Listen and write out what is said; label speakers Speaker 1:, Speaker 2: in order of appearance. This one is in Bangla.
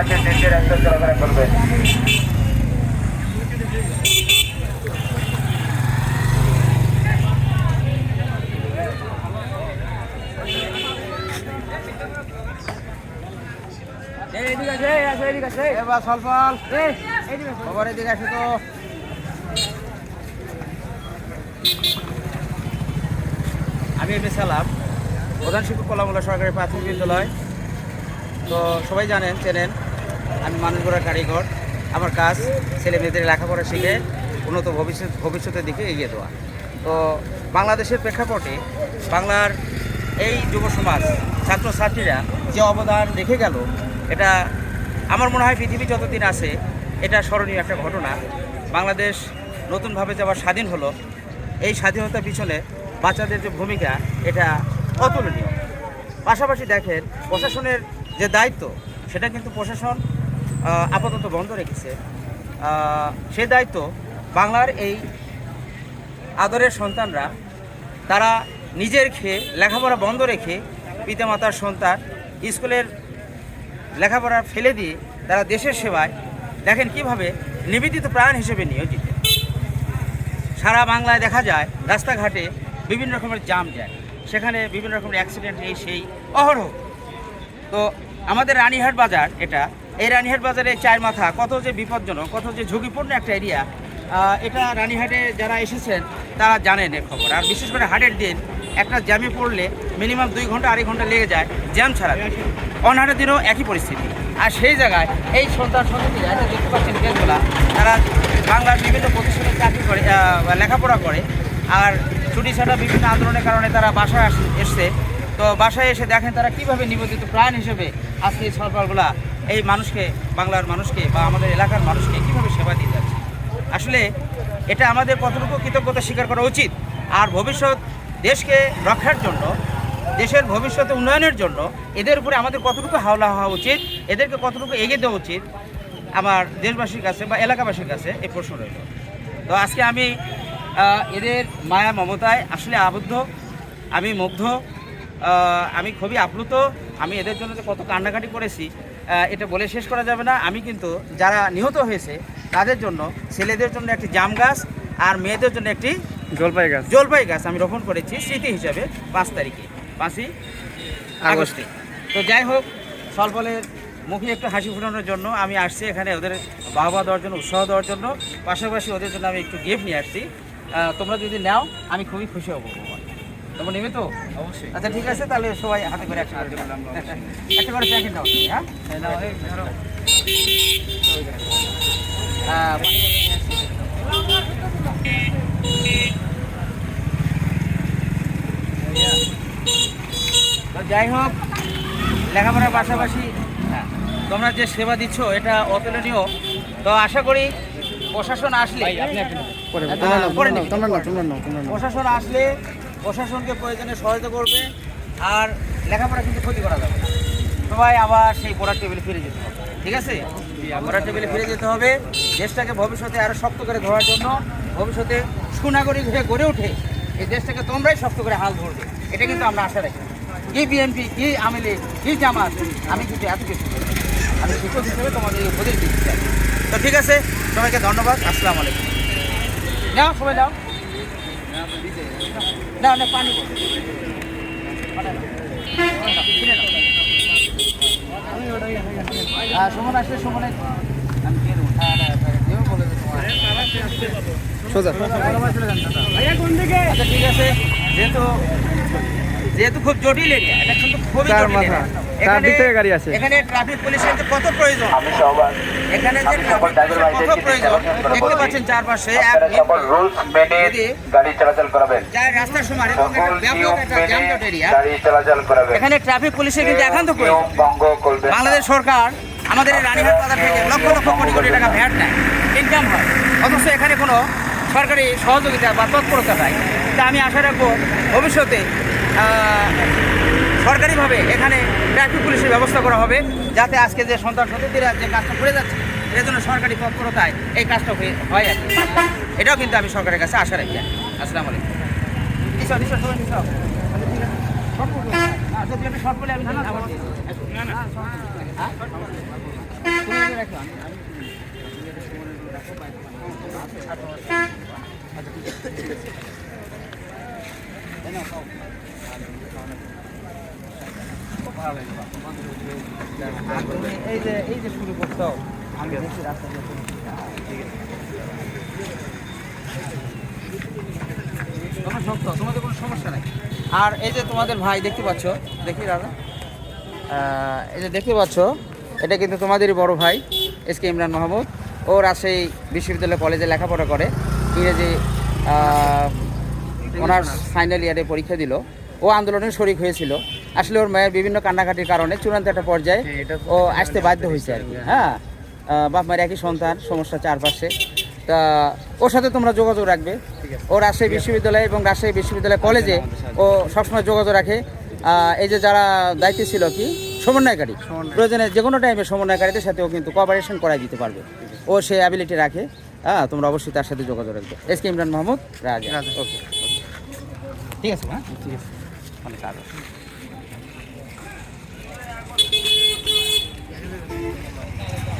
Speaker 1: পাশে চলাফেরা করবেন
Speaker 2: এবার সলফল খবর এদিকে আসে তো। আমি এমনি সালাম প্রধান শিক্ষক কলামুল্লা সরকারি প্রাথমিক বিদ্যালয়। তো সবাই জানেন চেনেন। আমি মানুষ গড়ার কারিগর। আমার কাজ ছেলে মেয়েদের লেখাপড়া শিখে উন্নত ভবিষ্যৎ, ভবিষ্যতের দিকে এগিয়ে দেওয়া। তো বাংলাদেশের প্রেক্ষাপটে বাংলার এই যুব সমাজ, ছাত্রছাত্রীরা যে অবদান রেখে গেল, এটা আমার মনে হয় পৃথিবী যতদিন আছে, এটা স্মরণীয় একটা ঘটনা। বাংলাদেশ নতুনভাবে যে স্বাধীন হলো। এই স্বাধীনতার পিছনে বাচ্চাদের যে ভূমিকা, এটা অতুলনীয়। পাশাপাশি দেখেন, প্রশাসনের যে দায়িত্ব, সেটা কিন্তু প্রশাসন আপাতত বন্ধ রেখেছে। সে দায়িত্ব বাংলার এই আদরের সন্তানরা, তারা নিজের খেয়ে লেখাপড়া বন্ধ রেখে পিতামাতার সন্তান স্কুলের লেখাপড়া ফেলে দিয়ে তারা দেশের সেবায় দেখেন কীভাবে নিবেদিত প্রাণ হিসেবে নিয়োজিত। সারা বাংলায় দেখা যায় রাস্তাঘাটে বিভিন্ন রকমের জাম যায়। সেখানে বিভিন্ন রকমের অ্যাক্সিডেন্ট এই সেই অহরহ। তো আমাদের রানীহাট বাজার এটা এই রানীহাট বাজারে চার মাথা, কত যে বিপজ্জনক, কত যে ঝুঁকিপূর্ণ একটা এরিয়া এটা রানীহাটে যারা এসেছেন, তারা জানেন এর খবর। আর বিশেষ করে হাটের দিন, একটা জ্যামে পড়লে মিনিমাম দুই ঘণ্টা, আড়াই ঘণ্টা লেগে যায় জ্যাম ছাড়া। অনহাটের দিনও একই পরিস্থিতি। আর সেই জায়গায় এই সন্তান সন্ততিরা এটা দেখতে পাচ্ছেন কেসগুলা তারা বাংলার বিভিন্ন প্রতিষ্ঠানে চাকরি করে লেখাপড়া করে, আর ছুটি ছাড়া বিভিন্ন আন্দোলনের কারণে তারা বাসায় আস, এসছে। তো বাসায় এসে দেখেন তারা কীভাবে নিবেদিত প্রাণ হিসেবে আজকে এই সরকারগুলা এই মানুষকে, বাংলার মানুষকে বা আমাদের এলাকার মানুষকে কীভাবে সেবা দিয়ে যাচ্ছে? আসলে এটা আমাদের কতটুকু কৃতজ্ঞতা স্বীকার করা উচিত? আর ভবিষ্যৎ দেশকে রক্ষার জন্য, দেশের ভবিষ্যতে উন্নয়নের জন্য এদের উপরে আমাদের কতটুকু হাওলা হওয়া উচিত? এদেরকে কতটুকু এগিয়ে দেওয়া উচিত? আমার দেশবাসীর কাছে বা এলাকাবাসীর কাছে এই প্রশ্ন রইল। তো আজকে আমি এদের মায়া মমতায় আসলে আবদ্ধ, আমি মুগ্ধ আমি খুবই আপ্লুত, আমি এদের জন্য যে কত কান্নাকাটি করেছি এটা বলে শেষ করা যাবে না। আমি কিন্তু যারা নিহত হয়েছে তাদের জন্য ছেলেদের জন্য একটি জাম গাছ আর মেয়েদের জন্য একটি
Speaker 3: জলপাই গাছ।
Speaker 2: জলপাই গাছ আমি রোপণ করেছি স্মৃতি হিসাবে পাঁচ তারিখে পাঁচই আগস্টে। তো যাই হোক সলফলের মুখে একটু হাসি ফোটানোর জন্য আমি আসছি এখানে ওদের বাহবা দেওয়ার জন্য উৎসাহ দেওয়ার জন্য। পাশাপাশি ওদের জন্য আমি একটু গিফট নিয়ে আসছি। তোমরা যদি নাও আমি খুবই খুশি হব। তোমরা নেবে তো?
Speaker 3: অবশ্যই।
Speaker 2: আচ্ছা ঠিক আছে তাহলে সবাই হাতে করে একটা করে। একটা করে প্যাকেট তুমি, হ্যাঁ? বোতল তো যাই হোক লেখাপড়ার পাশাপাশি হ্যাঁ, তোমরা যে সেবা দিচ্ছ এটা অতুলনীয়। তো আশা করি প্রশাসন আসলে হ্যাঁ। প্রশাসন আসলে প্রশাসনকে প্রয়োজনে সহায়তা করবে আর লেখাপড়া কিন্তু ক্ষতি করা যাবে না। সবাই আবার সেই পড়ার টেবিলে ফিরে যেতে হবে, ঠিক আছে? পড়ার টেবিলে ফিরে যেতে হবে, দেশটাকে ভবিষ্যতে আরও শক্ত করে ধরার জন্য, ভবিষ্যতে সুনাগরিক হয়ে গড়ে ওঠে, এই দেশটাকে তোমরাই শক্ত করে হাল ধরবে, এটা কিন্তু আমরা আশা রাখি। কি বিএনপি কি আমিলে কি জামাত, আমি কিন্তু এত কিছু আমি শিক্ষক হিসেবে তোমাদের উপদেশ দিতে চাই। তো ঠিক আছে, সবাইকে ধন্যবাদ, আসসালামু আলাইকুম। নাও, সবাই নাও। না না পানি আসলে
Speaker 3: সোজা।
Speaker 2: আচ্ছা ঠিক আছে। যেহেতু যেহেতু খুব জটিল এরিয়া এটা কিন্তু খুবই জটিল এখানে-
Speaker 3: গাড়ি আসে।
Speaker 2: এখানে ট্রাফিক পুলিশের কত প্রয়োজন?
Speaker 1: আমি সবার
Speaker 2: এখানে যে কত প্রয়োজন? দেখতে পাচ্ছেন চারপাশে
Speaker 1: সকল রুলস মেনে গাড়ি চলাচল করাবেন।
Speaker 2: যায় রাস্তার সময় এবং ব্যাপক
Speaker 1: নিয়ম
Speaker 2: একটা জ্যামজট এরিয়া
Speaker 1: গাড়ি চলাচল করাবেন।
Speaker 2: এখানে ট্রাফিক পুলিশের কিন্তু একান্ত প্রয়োজন।
Speaker 1: ভঙ্গ
Speaker 2: বাংলাদেশ সরকার আমাদের রানীহাট বাজার থেকে লক্ষ লক্ষ কোটি কোটি টাকা ভ্যাট নেয়। ইনকাম হয়। অথচ এখানে কোনো সরকারি সহযোগিতা বা তৎপরতা নাই। তা আমি আশা রাখব ভবিষ্যতে সরকারিভাবে এখানে ট্রাফিক পুলিশের ব্যবস্থা করা হবে যাতে আজকে যে সন্তান সন্ততিরা যে কাজটা করে যাচ্ছে এর জন্য সরকারি তৎপরতায় এই কাজটা হয়ে আর এটাও কিন্তু আমি সরকারের কাছে আশা রাখি আসসালামু আলাইকুম। আচ্ছা, ঠিক আছে। আর এই যে তোমাদের ভাই দেখতে পাচ্ছ, দেখি দাদা। এই যে দেখতে পাচ্ছ, এটা কিন্তু তোমাদেরই বড় ভাই, এস কে ইমরান মাহমুদ। ও রাজশাহী বিশ্ববিদ্যালয় কলেজে লেখাপড়া করে। ইংরেজি অনার্স ফাইনাল ইয়ারে পরীক্ষা দিল। ও আন্দোলনে শরিক হয়েছিল। আসলে ওর মায়ের বিভিন্ন কান্নাকাটির কারণে চূড়ান্ত একটা পর্যায়ে ও আসতে বাধ্য হয়েছে আর কি। হ্যাঁ। বাপ মায়ের একই সন্তান সমস্যা চারপাশে। তা ওর সাথে তোমরা যোগাযোগ রাখবে। ও রাজশাহী বিশ্ববিদ্যালয় এবং রাজশাহী বিশ্ববিদ্যালয় কলেজে ও সবসময় যোগাযোগ রাখে। এই যে যারা দায়িত্বে ছিল কি? সমন্বয়কারী। প্রয়োজনে যে কোনো টাইমে সমন্বয়কারীদের সাথে ও কিন্তু কোঅপারেশন করাই দিতে পারবে। ও সে অ্যাবিলিটি রাখে। হ্যাঁ তোমরা অবশ্যই তার সাথে যোগাযোগ রাখবে। এস কে ইমরান মাহমুদ রাজা। ওকে ঠিক আছে হ্যাঁ ঠিক আছে। অনেক Thank you.